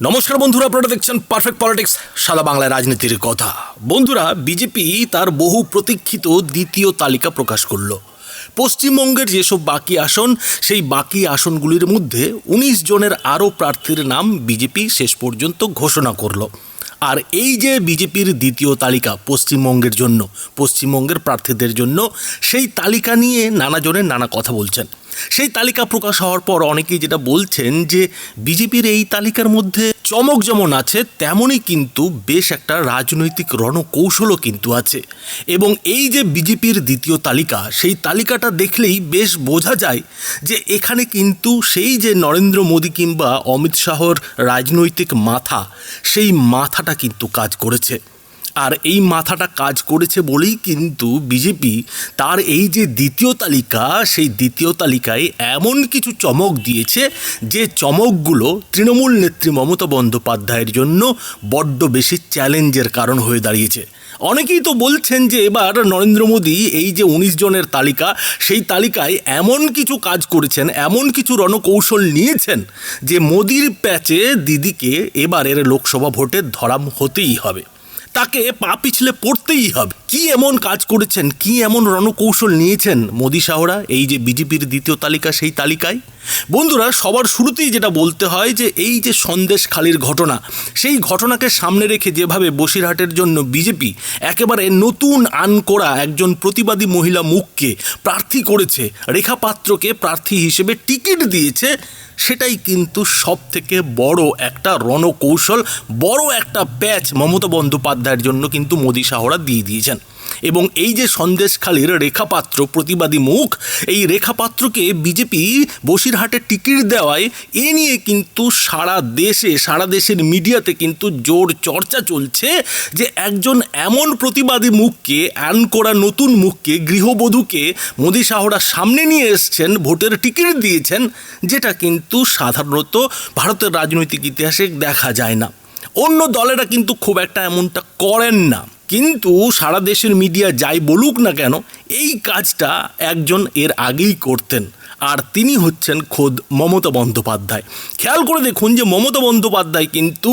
নমস্কার বন্ধুরা, আপনারা দেখছেন পারফেক্ট পলিটিক্স সাদা বাংলায় রাজনীতির কথা। বন্ধুরা, বিজেপি তার বহু প্রতীক্ষিত দ্বিতীয় তালিকা প্রকাশ করল। পশ্চিমবঙ্গের যেসব বাকি আসন, সেই বাকি আসনগুলির মধ্যে উনিশ জনের আরও প্রার্থীর নাম বিজেপি শেষ পর্যন্ত ঘোষণা করল। আর এই যে বিজেপির দ্বিতীয় তালিকা পশ্চিমবঙ্গের জন্য, পশ্চিমবঙ্গের প্রার্থীদের জন্য, সেই তালিকা নিয়ে নানাজনের নানা কথা বলছেন। সেই তালিকা প্রকাশ হওয়ার পর অনেকেই যেটা বলছেন যে বিজেপির এই তালিকার মধ্যে চমক যেমন আছে, তেমনই কিন্তু বেশ একটা রাজনৈতিক রণকৌশলও কিন্তু আছে। এবং এই যে বিজেপির দ্বিতীয় তালিকা, সেই তালিকাটা দেখলেই বেশ বোঝা যায় যে এখানে কিন্তু সেই যে নরেন্দ্র মোদী কিংবা অমিত শাহর রাজনৈতিক মাথা, সেই মাথাটা কিন্তু কাজ করেছে। আর এই মাথাটা কাজ করেছে বলেই কিন্তু বিজেপি তার এই যে দ্বিতীয় তালিকা, সেই দ্বিতীয় তালিকায় এমন কিছু চমক দিয়েছে যে চমকগুলো তৃণমূল নেত্রী মমতা বন্দ্যোপাধ্যায়ের জন্য বড্ড বেশি চ্যালেঞ্জের কারণ হয়ে দাঁড়িয়েছে। অনেকেই তো বলছেন যে এবার নরেন্দ্র মোদী এই যে উনিশ জনের তালিকা, সেই তালিকায় এমন কিছু কাজ করেছেন, এমন কিছু রণকৌশল নিয়েছেন যে মোদির প্যাচে দিদিকে এবারের লোকসভা ভোটে ধরাম হতেই হবে। তাকে পা পিছলে পড়তেই হবে। কি এমন কাজ করেছেন? কি এমন রণকৌশল নিয়েছেন মোদি শাহরা এই যে বিজেপির দ্বিতীয় তালিকা, সেই তালিকায়? বন্ধুরা, সবার শুরুতেই যেটা বলতে হয় যে এই যে সন্দেশ খালির ঘটনা, সেই ঘটনাকে সামনে রেখে যেভাবে বসিরহাটের জন্য বিজেপি একেবারে নতুন আন করা একজন প্রতিবাদী মহিলা মুখকে প্রার্থী করেছে রেখা পাত্রকে প্রার্থী হিসেবে টিকিট দিয়েছে, সেটাই কিন্তু সব থেকে বড় একটা রণকৌশল, বড় একটা প্যাচ মমতা বন্দ্যোপাধ্যায়ের জন্য কিন্তু মোদী শাহরা দিয়ে দিয়েছেন। এবং এই যে সন্দেশখালীর রেখাপাত্র প্রতিবাদী মুখ, এই রেখাপাত্রকে বিজেপি বসিরহাটে টিকিট দেওয়ায় এ নিয়ে কিন্তু সারা দেশে, সারা দেশের মিডিয়াতে কিন্তু জোর চর্চা চলছে যে একজন এমন প্রতিবাদী মুখকে, অ্যান করা নতুন মুখকে, গৃহবধূকে মোদী শাহরা সামনে নিয়ে এসছেন, ভোটের টিকিট দিয়েছেন, যেটা কিন্তু সাধারণত ভারতের রাজনৈতিক ইতিহাসে দেখা যায় না। অন্য দলেরা কিন্তু খুব একটা এমনটা করেন না। কিন্তু সারা দেশের মিডিয়া যাই বলুক না কেন, এই কাজটা একজন এর আগেই করতেন। আর তিনি হচ্ছেন খোদ মমতা বন্দ্যোপাধ্যায়। খেয়াল করে দেখুন যে মমতা বন্দ্যোপাধ্যায় কিন্তু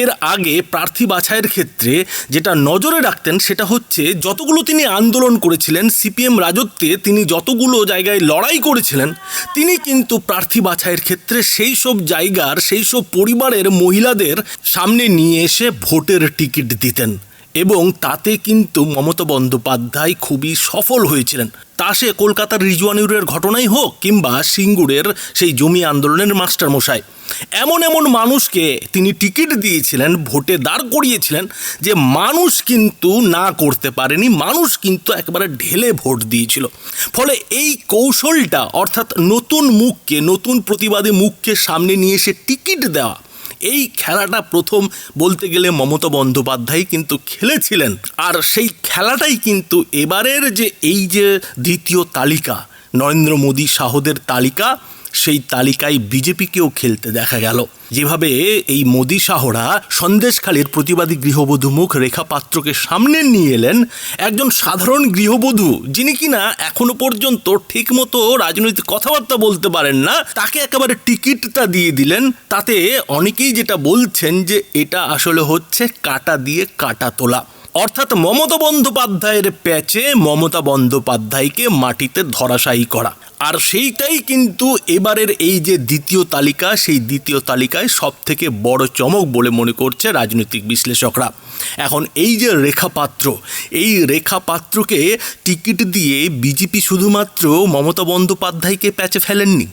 এর আগে প্রার্থী বাছাইয়ের ক্ষেত্রে যেটা নজরে রাখতেন সেটা হচ্ছে যতগুলো তিনি আন্দোলন করেছিলেন, সিপিএম রাজত্বে তিনি যতগুলো জায়গায় লড়াই করেছিলেন, তিনি কিন্তু প্রার্থী বাছাইয়ের ক্ষেত্রে সেই সব জায়গার, সেই সব পরিবারের মহিলাদের সামনে নিয়ে এসে ভোটের টিকিট দিতেন। এবং তাতে কিন্তু মমতা বন্দ্যোপাধ্যায় খুবই সফল হয়েছিলেন। তা সে কলকাতার রিজওয়ানুরের ঘটনাই হোক কিংবা সিঙ্গুরের সেই জমি আন্দোলনের মাস্টারমশাই। এমন এমন মানুষকে তিনি টিকিট দিয়েছিলেন, ভোটে দাঁড় করিয়েছিলেন যে মানুষ কিন্তু না করতে পারেনি, মানুষ কিন্তু একেবারে ঢেলে ভোট দিয়েছিল। ফলে এই কৌশলটা অর্থাৎ নতুন মুখকে, নতুন প্রতিবাদী মুখকে সামনে নিয়ে এসে টিকিট দেওয়া এই খেলাটা প্রথম বলতে গেলে মমতা বন্দ্যোপাধ্যায় কিন্তু খেলেছিলেন। আর সেই খেলাটাই কিন্তু এবারের যে এই যে দ্বিতীয় তালিকা, নরেন্দ্র মোদী শাহদের তালিকা সেই তালিকায় বিজেপিকেও খেলতে দেখা গেল। যেভাবে এই মোদী শাহরা সন্দেশখালীর প্রতিবাদী গৃহবধূ মুখ রেখা পাত্রকে সামনে নিয়ে এলেন একজন সাধারণ গৃহবধূ, যিনি কিনা এখনও পর্যন্ত ঠিকমতো রাজনৈতিক কথাবার্তা বলতে পারেন না, তাকে একেবারে টিকিটটা দিয়ে দিলেন। তাতে অনেকেই যেটা বলছেন যে এটা আসলে হচ্ছে কাটা দিয়ে কাটা তোলা। অর্থাৎ মমতা বন্দ্যোপাধ্যায়ের প্যাচে মমতা বন্দ্যোপাধ্যায়কে মাটিতে ধরাশায়ী করা। আর সেইটাই কিন্তু এবারের এই যে দ্বিতীয় তালিকা, সেই দ্বিতীয় তালিকায় সবথেকে বড় চমক বলে মনে করছে রাজনৈতিক বিশ্লেষকরা। এখন এই যে রেখাপাত্র, এই রেখাপাত্রকে টিকিট দিয়ে বিজেপি শুধুমাত্র মমতা বন্দ্যোপাধ্যায়কে প্যাচে ফেলেননি।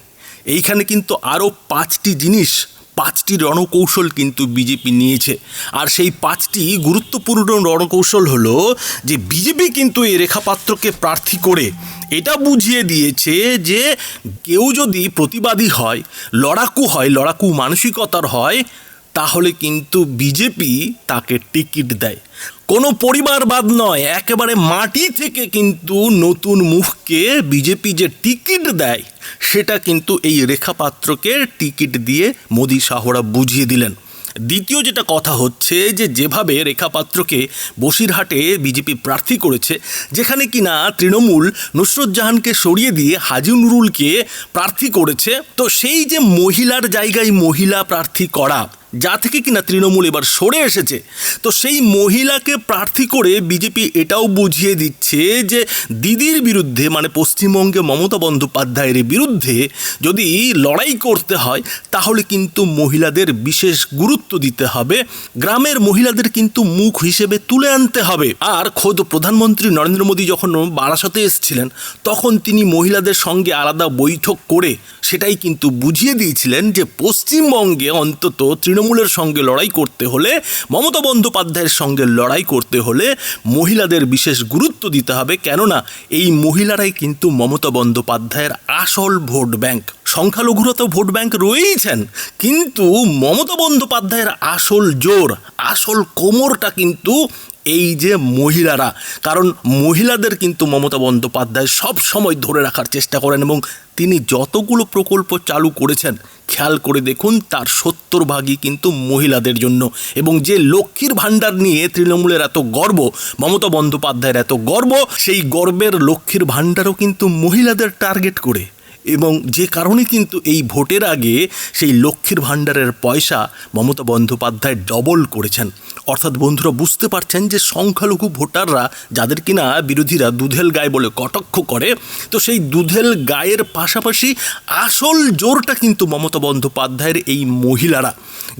এইখানে কিন্তু আরও পাঁচটি জিনিস পাঁচটি রণকৌশল কিন্তু বিজেপি নিয়েছে। আর সেই পাঁচটি গুরুত্বপূর্ণ রণকৌশল হলো যে, বিজেপি কিন্তু এই রেখাপাত্রকে প্রার্থী করে এটা বুঝিয়ে দিয়েছে যে, কেউ যদি প্রতিবাদী হয়, লড়াকু হয়, লড়াকু মানসিকতার হয় তাহলে কিন্তু বিজেপি তাকে টিকিট দেয়। কোনো পরিবারবাদ নয়, একেবারে মাটি থেকে কিন্তু নতুন মুখকে বিজেপি যে টিকিট দেয়, সেটা কিন্তু এই রেখাপাত্রকে টিকিট দিয়ে মোদি শাহরা বুঝিয়ে দিলেন। দ্বিতীয় যেটা কথা হচ্ছে যে, যেভাবে রেখাপাত্রকে বসিরহাটে বিজেপি প্রার্থী করেছে, যেখানে কিনা তৃণমূল নুসরত জাহানকে সরিয়ে দিয়ে হাজি নুরুলকে প্রার্থী করেছে, তো সেই যে মহিলার জায়গায় মহিলা প্রার্থী করা যা থেকে কিনা তৃণমূল এবার সরে এসেছে। তো সেই মহিলাকে প্রার্থী করে বিজেপি এটাও বুঝিয়ে দিচ্ছে যে দিদির বিরুদ্ধে মানে পশ্চিমবঙ্গে মমতা বন্দ্যোপাধ্যায়ের বিরুদ্ধে যদি লড়াই করতে হয়, তাহলে কিন্তু মহিলাদের বিশেষ গুরুত্ব দিতে হবে। গ্রামের মহিলাদের কিন্তু মুখ হিসেবে তুলে আনতে হবে। আর খোদ প্রধানমন্ত্রী নরেন্দ্র মোদী যখন বারাসাতে এসেছিলেন, তখন তিনি মহিলাদের সঙ্গে আলাদা বৈঠক করে সেটাই কিন্তু বুঝিয়ে দিয়েছিলেন যে পশ্চিমবঙ্গে অন্তত তৃণমূলের সঙ্গে লড়াই করতে হলে, মমতা বন্দ্যোপাধ্যায়ের সঙ্গে লড়াই করতে হলে মহিলাদের বিশেষ গুরুত্ব দিতে হবে। কেননা, এই মহিলারাই কিন্তু মমতা বন্দ্যোপাধ্যায়ের আসল ভোট ব্যাংক। সংখ্যালঘুরা তো ভোট ব্যাংক রয়েইছেন, কিন্তু মমতা বন্দ্যোপাধ্যায়ের আসল জোর, আসল কোমরটা কিন্তু এই যে মহিলারা। কারণ মহিলাদের কিন্তু মমতা বন্দ্যোপাধ্যায় সব সময় ধরে রাখার চেষ্টা করেন এবং তিনি যতগুলো প্রকল্প চালু করেছেন খেয়াল করে দেখুন, তার সত্তর ভাগই কিন্তু মহিলাদের জন্য। এবং যে লক্ষ্মীর ভাণ্ডার নিয়ে তৃণমূলের এত গর্ব, মমতা বন্দ্যোপাধ্যায়ের এত গর্ব, সেই গর্বের লক্ষ্মীর ভাণ্ডারও কিন্তু মহিলাদের টার্গেট করে। এবং যে কারণে কিন্তু এই ভোটের আগে সেই লক্ষ্মীর ভাণ্ডারের পয়সা মমতা বন্দ্যোপাধ্যায় ডবল করেছেন। অর্থাৎ বন্ধুরা বুঝতে পারছেন যে সংখ্যালঘু ভোটাররা যাদের কিনা বিরোধীরা দুধেল গায়ে বলে কটাক্ষ করে, তো সেই দুধেল গায়ের পাশাপাশি আসল জোরটা কিন্তু মমতা বন্দ্যোপাধ্যায়ের এই মহিলারা।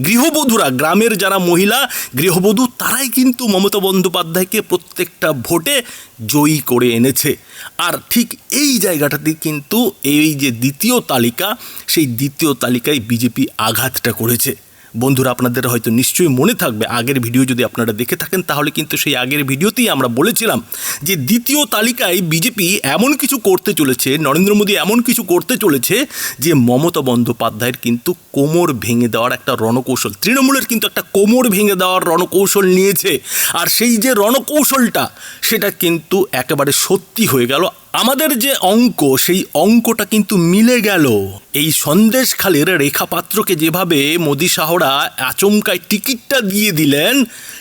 গৃহবধূরা, গ্রামের যারা মহিলা, গৃহবধূ তারাই কিন্তু মমতা বন্দ্যোপাধ্যায়কে প্রত্যেকটা ভোটে জয়ী করে এনেছে। আর ঠিক এই জায়গাটাতে কিন্তু এই যে দ্বিতীয় তালিকা, সেই দ্বিতীয় তালিকায় বিজেপি আঘাতটা করেছে। বন্ধুরা, আপনাদের হয়তো নিশ্চয়ই মনে থাকবে, আগের ভিডিও যদি আপনারা দেখে থাকেন, তাহলে কিন্তু সেই আগের ভিডিওতেই আমরা বলেছিলাম যে দ্বিতীয় তালিকায় বিজেপি এমন কিছু করতে চলেছে, নরেন্দ্র মোদী এমন কিছু করতে চলেছে যে মমতা বন্দ্যোপাধ্যায়ের কিন্তু কোমর ভেঙে দেওয়ার একটা রণকৌশল, তৃণমূলের কিন্তু একটা কোমর ভেঙে দেওয়ার রণকৌশল নিয়েছে। আর সেই যে রণকৌশলটা, সেটা কিন্তু একেবারে সত্যি হয়ে গেল। আমাদের যে অঙ্ক, সেই অঙ্কটা কিন্তু মিলে গেল। এই সন্দেশখালের রেখা পাত্রকে যেভাবে মোদি শাহরা আচমকায় টিকিটটা দিয়ে দিলেন,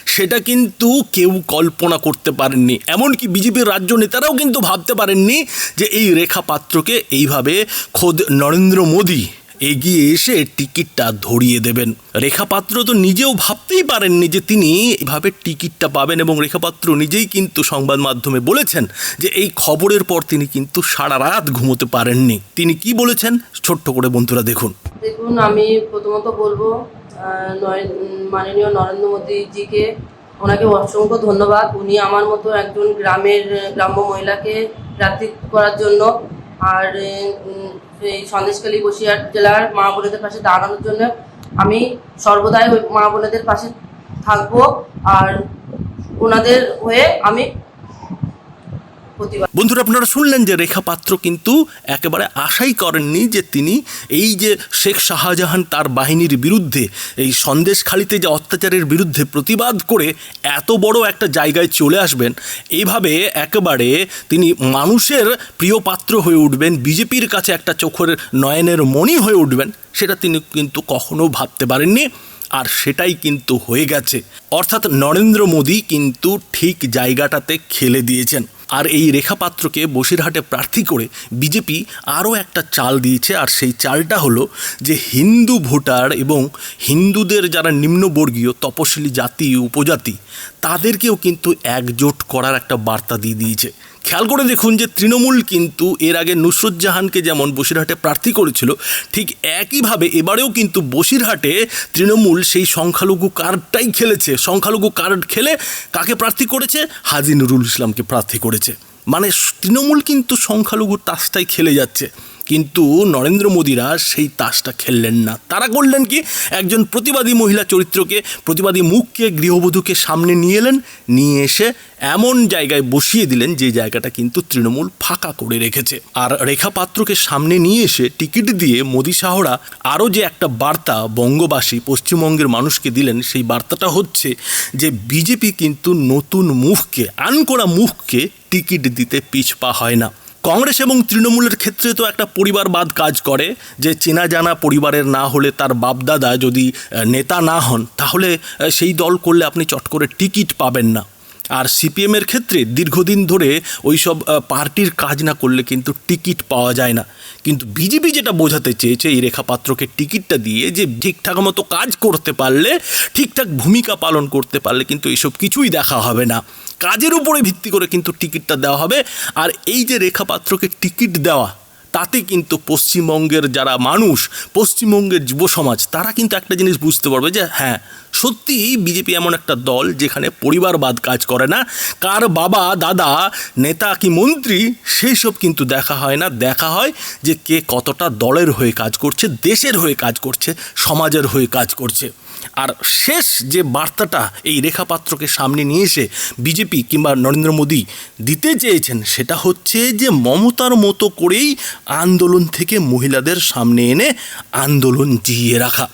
সেটা কিন্তু কেউ কল্পনা করতে পারেননি। এমনকি বিজেপির রাজ্য নেতারাও কিন্তু ভাবতে পারেননি যে এই রেখাপাত্রকে এইভাবে খোদ নরেন্দ্র মোদী এগিয়ে এসে টিকিটটা ধরিয়ে দেবেন। রেখাপাত্র তো নিজেও ভাবতেই পারেননি যে তিনি এভাবে টিকিটটা পাবেন এবং রেখাপাত্র নিজেই কিন্তু সংবাদ মাধ্যমে বলেছেন যে এই খবরের পর তিনি কিন্তু সারা রাত ঘুমোতে পারেননি। তিনি কি বলেছেন? ছোট্ট করে বন্ধুরা দেখুন। দেখুন, আমি প্রথমত বলব মাননীয় নরেন্দ্র মোদীজিকে ওনাকে অসংখ্য ধন্যবাদ। উনি আমার মতো একজন গ্রামের, গ্রাম্য মহিলাকে প্রার্থী করার জন্য। আর এই সন্দেশখালী বসিরহাট জেলার মা বোনেদের পাশে দাঁড়ানোর জন্য আমি সর্বদাই ওই মা বোনেদের পাশে থাকব আর ওনাদের হয়ে আমি বন্ধুরা, আপনারা শুনলেন যে রেখা পাত্র কিন্তু একেবারে আশাই করেননি যে তিনি এই যে শেখ শাহজাহান তার বাহিনীর বিরুদ্ধে, এই সন্দেশখালিতে যে অত্যাচারের বিরুদ্ধে প্রতিবাদ করে এত বড় একটা জায়গায় চলে আসবেন এইভাবে একেবারে তিনি মানুষের প্রিয় পাত্র হয়ে উঠবেন, বিজেপির কাছে একটা চোখের নয়নের মণি হয়ে উঠবেন, সেটা তিনি কিন্তু কখনো ভাবতে পারেননি। আর সেটাই কিন্তু হয়ে গেছে। অর্থাৎ নরেন্দ্র মোদী কিন্তু ঠিক জায়গাটাতে খেলে দিয়েছেন। আর এই রেখাপাত্রকে বসিরহাটে প্রার্থী করে বিজেপি আরও একটা চাল দিয়েছে। আর সেই চালটা হলো যে হিন্দু ভোটার এবং হিন্দুদের যারা নিম্নবর্গীয় তপশিলি জাতি, উপজাতি, তাদেরকেও কিন্তু একজোট করার একটা বার্তা দিয়ে দিয়েছে। খেয়াল করে দেখুন যে তৃণমূল কিন্তু এর আগে নুসরত জাহানকে যেমন বসিরহাটে প্রার্থী করেছিল, ঠিক একইভাবে এবারেও কিন্তু বসিরহাটে তৃণমূল সেই সংখ্যালঘু কার্ডটাই খেলেছে। সংখ্যালঘু কার্ড খেলে কাকে প্রার্থী করেছে? হাজি নুরুল ইসলামকে প্রার্থী করেছে। মানে তৃণমূল কিন্তু সংখ্যালঘু তাসটাই খেলে যাচ্ছে। কিন্তু নরেন্দ্র মোদীরা সেই তাসটা খেললেন না। তারা করলেন কি? একজন প্রতিবাদী মহিলা চরিত্রকে, প্রতিবাদী মুখকে, গৃহবধূকে সামনে নিয়ে এলেন, নিয়ে এসে এমন জায়গায় বসিয়ে দিলেন যে জায়গাটা কিন্তু তৃণমূল ফাঁকা করে রেখেছে। আর রেখা পাত্রকে সামনে নিয়ে এসে টিকিট দিয়ে মোদী শাহরা আরও যে একটা বার্তা বঙ্গবাসী, পশ্চিমবঙ্গের মানুষকে দিলেন, সেই বার্তাটা হচ্ছে যে বিজেপি কিন্তু নতুন মুখকে, আনকোরা মুখকে টিকিট দিতে পিছপা হয় না। কংগ্রেস এবং তৃণমূলের ক্ষেত্রে তো একটা পরিবারবাদ কাজ করে, যে চেনা জানা পরিবারের না হলে তার বাপদাদা যদি নেতা না হন, তাহলে সেই দল করলে আপনি চট করে টিকিট পাবেন না। আর সিপিএমের ক্ষেত্রে দীর্ঘদিন ধরে ওই সব পার্টির কাজ না করলে কিন্তু টিকিট পাওয়া যায় না। কিন্তু বিজেপি যেটা বোঝাতে চেয়েছে এই রেখাপাত্রকে টিকিটটা দিয়ে, যে ঠিকঠাক মতো কাজ করতে পারলে, ঠিকঠাক ভূমিকা পালন করতে পারলে কিন্তু এইসব কিছুই দেখা হবে না। কাজের উপরে ভিত্তি করে কিন্তু টিকিটটা দেওয়া হবে। আর এই যে রেখাপাত্রকে টিকিট দেওয়া, তাতে কিন্তু পশ্চিমবঙ্গের যারা মানুষ, পশ্চিমবঙ্গের যুব সমাজ, তারা কিন্তু একটা জিনিস বুঝতে পারবে যে হ্যাঁ সত্যিই বিজেপি এমন একটা দল যেখানে পরিবারবাদ কাজ করে না। কার বাবা, দাদা, নেতা কি মন্ত্রী, সেই সব কিন্তু দেখা হয় না। দেখা হয় যে কে কতটা দলের হয়ে কাজ করছে, দেশের হয়ে কাজ করছে, সমাজের হয়ে কাজ করছে। আর শেষ যে বার্তাটা এই রেখাপাত্রকে সামনে নিয়ে এসে বিজেপি কিংবা নরেন্দ্র মোদী দিতে চেয়েছেন, সেটা হচ্ছে যে মমতার মতো করেই আন্দোলন থেকে মহিলাদের সামনে এনে আন্দোলন জিইয়ে রাখা।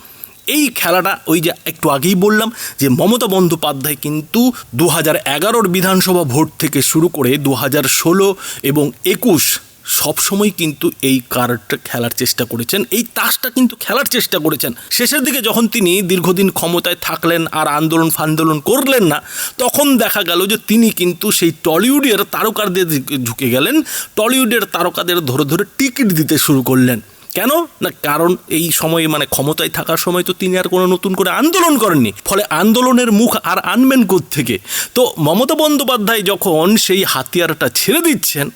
এই খেলাটা ওই যে একটু আগেই বললাম যে মমতা বন্দ্যোপাধ্যায় কিন্তু দু হাজার এগারোর বিধানসভা ভোট থেকে শুরু করে দু হাজার ষোলো এবং একুশ সবসময় কিন্তু এই কার্ডটা খেলার চেষ্টা করেছেন। এই তাসটা কিন্তু খেলার চেষ্টা করেছেন। শেষের দিকে যখন তিনি দীর্ঘদিন ক্ষমতায় থাকলেন আর আন্দোলন ফান্দোলন করলেন না, তখন দেখা গেল যে তিনি কিন্তু সেই টলিউডের তারকাদের ঝুঁকে গেলেন। টলিউডের তারকাদের ধরে ধরে টিকিট দিতে শুরু করলেন। কেন? না, কারণ এই সময়ে মানে ক্ষমতায় থাকার সময় তো তিনি আর কোনো নতুন করে আন্দোলন করেননি। ফলে আন্দোলনের মুখ আর আনবেন থেকে তো মমতা বন্দ্যোপাধ্যায় যখন সেই হাতিয়ারটা ছেড়ে দিচ্ছেন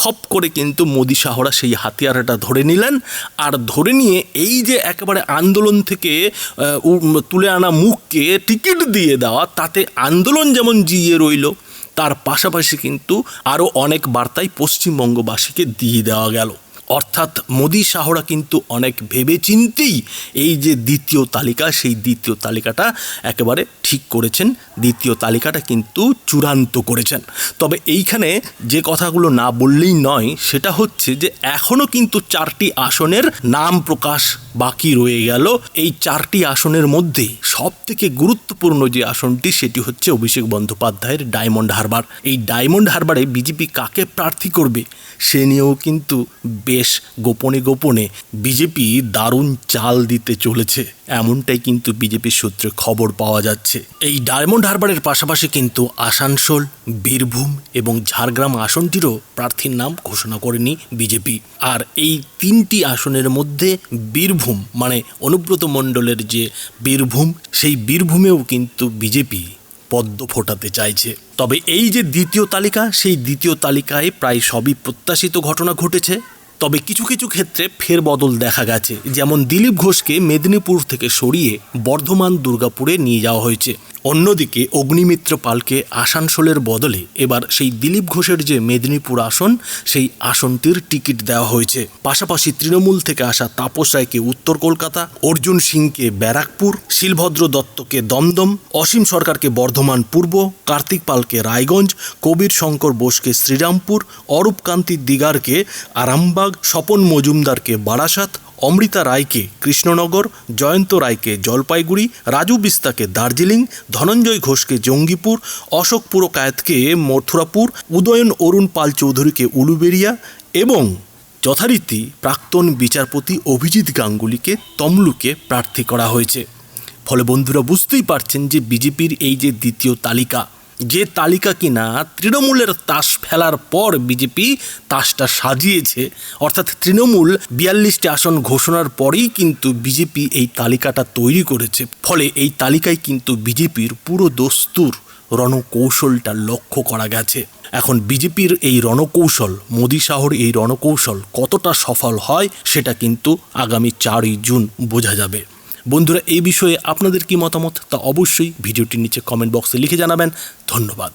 খপ করে কিন্তু মোদি শাহরা সেই হাতিয়ারটা ধরে নিলেন। আর ধরে নিয়ে এই যে একেবারে আন্দোলন থেকে তুলে আনা মুখকে টিকিট দিয়ে দেওয়া, তাতে আন্দোলন যেমন জিয়ে রইল, তার পাশাপাশি কিন্তু আরও অনেক বার্তাই পশ্চিমবঙ্গবাসীকে দিয়ে দেওয়া গেল। অর্থাৎ মোদি শাহরা কিন্তু অনেক ভেবে চিন্তেই এই যে দ্বিতীয় তালিকা, সেই দ্বিতীয় তালিকাটা একেবারে ঠিক করেছেন। দ্বিতীয় তালিকাটা কিন্তু চূড়ান্ত করেছেন। তবে এইখানে যে কথাগুলো না বললেই নয়, সেটা হচ্ছে যে এখনও কিন্তু চারটি আসনের নাম প্রকাশ বাকি রয়ে গেল। এই চারটি আসনের মধ্যে সব থেকে গুরুত্বপূর্ণ যে আসনটি, সেটি হচ্ছে অভিষেক বন্দ্যোপাধ্যায়ের ডায়মন্ড হারবার। এই ডায়মন্ড হারবারে বিজেপি কাকে প্রার্থী করবে? সে নিয়েও কিন্তু বেশ গোপনে গোপনে বিজেপি দারুণ চাল দিতে চলেছে। এমনটাই কিন্তু বিজেপির সূত্রে খবর পাওয়া যাচ্ছে। এই ডায়মন্ড হারবারের পাশাপাশি কিন্তু আসানসোল, বীরভূম এবং ঝাড়গ্রাম আসনটিরও প্রার্থীর নাম ঘোষণা করেনি বিজেপি আর এই তিনটি আসনের মধ্যে বীরভূম মানে অনুব্রত মণ্ডলের যে বীরভূম, সেই বীরভূমেও কিন্তু বিজেপি পদ্ম ফোটাতে চাইছে। তবে এই যে দ্বিতীয় তালিকা, সেই দ্বিতীয় তালিকায় প্রায় সবই প্রত্যাশিত ঘটনা ঘটেছে। তবে কিছু কিছু ক্ষেত্রে ফেরবদল দেখা গেছে। যেমন দিলীপ ঘোষকে মেদিনীপুর থেকে সরিয়ে বর্ধমান, দুর্গাপুরে নিয়ে যাওয়া হয়েছে। অন্যদিকে অগ্নিমিত্র পালকে আসানসোলের বদলে এবার সেই দিলীপ ঘোষের যে মেদিনীপুর আসন, সেই আসনটির টিকিট দেওয়া হয়েছে। পাশাপাশি তৃণমূল থেকে আসা তাপস রায়কে উত্তর কলকাতা, অর্জুন সিংকে ব্যারাকপুর, শিলভদ্র দত্তকে দমদম, অসীম সরকারকে বর্ধমান পূর্ব, কার্তিক পালকে রায়গঞ্জ, কবির শঙ্কর বোসকে শ্রীরামপুর, অরূপকান্তি দিগারকে আরামবাগ, স্বপন মজুমদারকে বারাসাত অমৃতা রায়কে কৃষ্ণনগর, জয়ন্ত রায়কে জলপাইগুড়ি, রাজু বিস্তাকে দার্জিলিং, ধনঞ্জয় ঘোষকে জঙ্গিপুর, অশোক পুরকায়েতকে মথুরাপুর, উদয়ন অরুণ পাল চৌধুরীকে উলুবেরিয়া এবং যথারীতি প্রাক্তন বিচারপতি অভিজিৎ গাঙ্গুলিকে তমলুকে প্রার্থী করা হয়েছে। ফলে বন্ধুরা বুঝতেই পারছেন যে বিজেপির এই যে দ্বিতীয় তালিকা যে তালিকা কিনা তৃণমূলের তাস ফেলার পর বিজেপি তাসটা সাজিয়েছে। অর্থাৎ তৃণমূল বিয়াল্লিশটি আসন ঘোষণার পরেই কিন্তু বিজেপি এই তালিকাটা তৈরি করেছে। ফলে এই তালিকায় কিন্তু বিজেপির পুরো দস্তুর রণকৌশলটা লক্ষ্য করা গেছে। এখন বিজেপির এই রণকৌশল, মোদি শাহর এই রণকৌশল কতটা সফল হয় সেটা কিন্তু আগামী চারই জুন বোঝা যাবে। বন্ধুরা, এই বিষয়ে আপনাদের কি মতামত তা অবশ্যই ভিডিওটির নিচে কমেন্ট বক্সে লিখে জানাবেন। ধন্যবাদ।